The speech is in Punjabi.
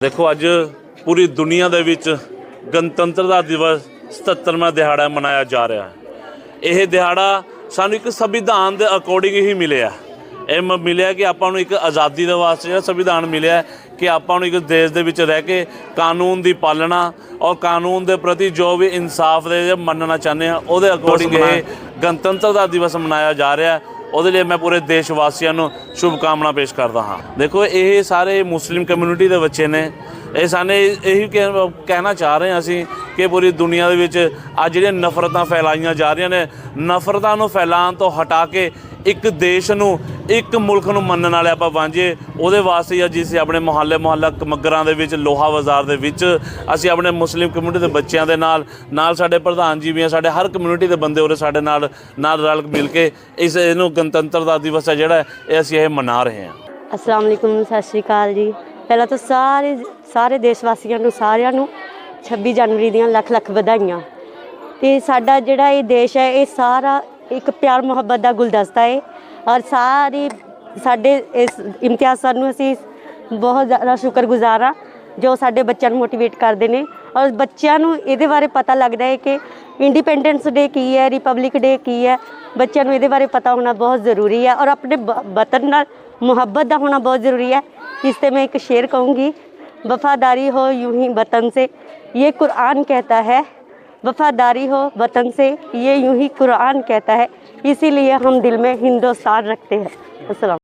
ਦੇਖੋ ਅੱਜ ਪੂਰੀ ਦੁਨੀਆ ਦੇ ਵਿੱਚ ਗਣਤੰਤਰਤਾ ਦਿਵਸ 77ਵਾਂ ਦਿਹਾੜਾ ਮਨਾਇਆ ਜਾ ਰਿਹਾ ਹੈ। ਇਹ ਦਿਹਾੜਾ ਸਾਨੂੰ ਇੱਕ ਸੰਵਿਧਾਨ ਦੇ ਅਕੋਰਡਿੰਗ ਹੀ ਮਿਲਿਆ। ਇਹ ਮਿਲਿਆ ਕਿ ਆਪਾਂ ਨੂੰ ਇੱਕ ਆਜ਼ਾਦੀ ਦੇ ਵਾਸਤੇ ਜਿਹੜਾ ਸੰਵਿਧਾਨ ਮਿਲਿਆ ਕਿ ਆਪਾਂ ਨੂੰ ਇੱਕ ਦੇਸ਼ ਦੇ ਵਿੱਚ ਰਹਿ ਕੇ ਕਾਨੂੰਨ ਦੀ ਪਾਲਣਾ ਔਰ ਕਾਨੂੰਨ ਦੇ ਪ੍ਰਤੀ ਜੋ ਵੀ ਇਨਸਾਫ ਦੇ ਮੰਨਣਾ ਚਾਹੁੰਦੇ ਆ ਉਹਦੇ ਅਕੋਰਡਿੰਗ ਇਹ ਗਣਤੰਤਰਤਾ ਦਿਵਸ ਮਨਾਇਆ ਜਾ ਰਿਹਾ ਹੈ। ਉਹਦੇ ਲਈ ਮੈਂ ਪੂਰੇ ਦੇਸ਼ ਵਾਸੀਆਂ ਨੂੰ ਸ਼ੁਭ ਕਾਮਨਾ ਪੇਸ਼ ਕਰਦਾ ਹਾਂ। ਦੇਖੋ, ਇਹ ਸਾਰੇ ਮੁਸਲਿਮ ਕਮਿਊਨਿਟੀ ਦੇ ਬੱਚੇ ਨੇ। ਇਹ ਸਾਨੇ ਇਹੀ ਕਹਿ- ਕਹਿਣਾ ਚਾਹ ਰਹੇ ਹਾਂ ਅਸੀਂ ਕਿ ਪੂਰੀ ਦੁਨੀਆ ਦੇ ਵਿੱਚ ਅੱਜ ਜਿਹੜੀਆਂ ਨਫ਼ਰਤਾਂ ਫੈਲਾਈਆਂ ਜਾ ਰਹੀਆਂ ਨੇ, ਨਫ਼ਰਤਾਂ ਨੂੰ ਫੈਲਾਉਣ ਤੋਂ ਹਟਾ ਕੇ ਇੱਕ ਦੇਸ਼ ਨੂੰ, ਇੱਕ ਮੁਲਕ ਨੂੰ ਮੰਨਣ ਵਾਲੇ ਆਪਾਂ ਵਾਂਝੇ। ਉਹਦੇ ਵਾਸਤੇ ਅੱਜ ਅਸੀਂ ਆਪਣੇ ਮੁਹੱਲੇ ਮੁਹੱਲਾ ਕਮਗਰਾਂ ਦੇ ਵਿੱਚ, ਲੋਹਾ ਬਾਜ਼ਾਰ ਦੇ ਵਿੱਚ ਅਸੀਂ ਆਪਣੇ ਮੁਸਲਿਮ ਕਮਿਊਨਿਟੀ ਦੇ ਬੱਚਿਆਂ ਦੇ ਨਾਲ ਨਾਲ ਸਾਡੇ ਪ੍ਰਧਾਨ ਜੀ ਵੀ ਆ, ਸਾਡੇ ਹਰ ਕਮਿਊਨਿਟੀ ਦੇ ਬੰਦੇ ਉਰੇ ਸਾਡੇ ਨਾਲ ਨਾਲ ਰਲ ਮਿਲ ਕੇ ਇਸ ਇਹਨੂੰ ਗਣਤੰਤਰ ਦਾ ਦਿਵਸ ਹੈ ਜਿਹੜਾ ਇਹ ਅਸੀਂ ਇਹ ਮਨਾ ਰਹੇ ਹਾਂ। ਅਸਲਾਮ ਅਲੈਕੁਮ, ਸਤਿ ਸ਼੍ਰੀ ਅਕਾਲ ਜੀ। ਪਹਿਲਾਂ ਤਾਂ ਸਾਰੇ ਸਾਰੇ ਦੇਸ਼ ਵਾਸੀਆਂ ਨੂੰ, ਸਾਰਿਆਂ ਨੂੰ 26 ਜਨਵਰੀ ਦੀਆਂ ਲੱਖ ਲੱਖ ਵਧਾਈਆਂ। ਤੇ ਸਾਡਾ ਜਿਹੜਾ ਇਹ ਦੇਸ਼ ਹੈ, ਇਹ ਸਾਰਾ ਇੱਕ ਪਿਆਰ ਮੁਹੱਬਤ ਦਾ ਗੁਲਦਸਤਾ ਹੈ ਔਰ ਸਾਰੇ ਸਾਡੇ ਇਸ ਇਮਤਿਆਜ਼ ਸਰ ਨੂੰ ਅਸੀਂ ਬਹੁਤ ਜ਼ਿਆਦਾ ਸ਼ੁਕਰਗੁਜ਼ਾਰ ਹਾਂ। ਜੋ ਸਾਡੇ ਬੱਚਿਆਂ ਨੂੰ ਮੋਟੀਵੇਟ ਕਰਦੇ ਨੇ ਔਰ ਬੱਚਿਆਂ ਨੂੰ ਇਹਦੇ ਬਾਰੇ ਪਤਾ ਲੱਗਦਾ ਹੈ ਕਿ ਇੰਡੀਪੈਂਡੈਂਸ ਡੇ ਕੀ ਹੈ ਰਿਪਬਲਿਕ ਡੇ ਕੀ ਹੈ ਬੱਚਿਆਂ ਨੂੰ ਇਹਦੇ ਬਾਰੇ ਪਤਾ ਹੋਣਾ ਬਹੁਤ ਜ਼ਰੂਰੀ ਹੈ ਔਰ ਆਪਣੇ ਬ- ਵਤਨ ਨਾਲ ਮੁਹੱਬਤ ਦਾ ਹੋਣਾ बहुत ज़रूरी है इस पे मैं एक शेर कहूँगी वफादारी हो यूं ही वतन से ये कुरान कहता है वफादारी हो वतन से ये यूं ही कुरान कहता है इसीलिए हम दिल में हिंदुस्तान रखते हैं अस्सलाम